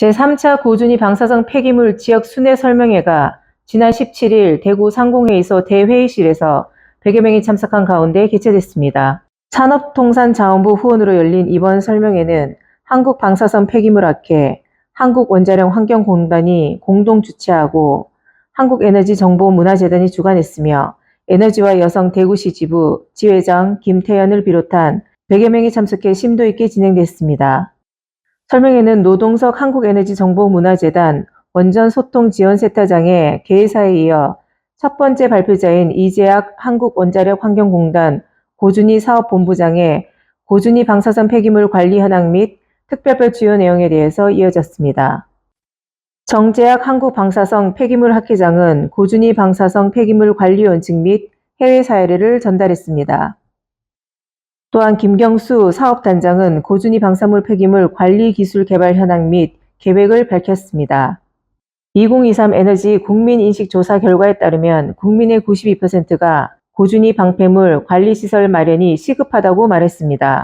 제3차 고준위 방사성 폐기물 지역 순회 설명회가 지난 17일 대구 상공회의소 대회의실에서 100여 명이 참석한 가운데 개최됐습니다. 산업통상자원부 후원으로 열린 이번 설명회는 한국방사선 폐기물학회, 한국원자력 환경공단이 공동 주최하고 한국에너지정보문화재단이 주관했으며 에너지와 여성 대구시 지부 지회장 김태연을 비롯한 100여 명이 참석해 심도 있게 진행됐습니다. 설명회는 노동석 한국에너지정보문화재단 원전소통지원센터장의 개회사에 이어 첫 번째 발표자인 이재학 한국원자력환경공단 고준희 사업본부장의 고준희 방사선 폐기물 관리 현황 및 특별별 주요 내용에 대해서 이어졌습니다. 정재학 한국방사성 폐기물 학회장은 고준희 방사성 폐기물 관리 원칙 및 해외 사례를 전달했습니다. 또한 김경수 사업단장은 고준위 방사물 폐기물 관리 기술 개발 현황 및 계획을 밝혔습니다. 2023 에너지 국민 인식 조사 결과에 따르면 국민의 92%가 고준위 방패물 관리시설 마련이 시급하다고 말했습니다.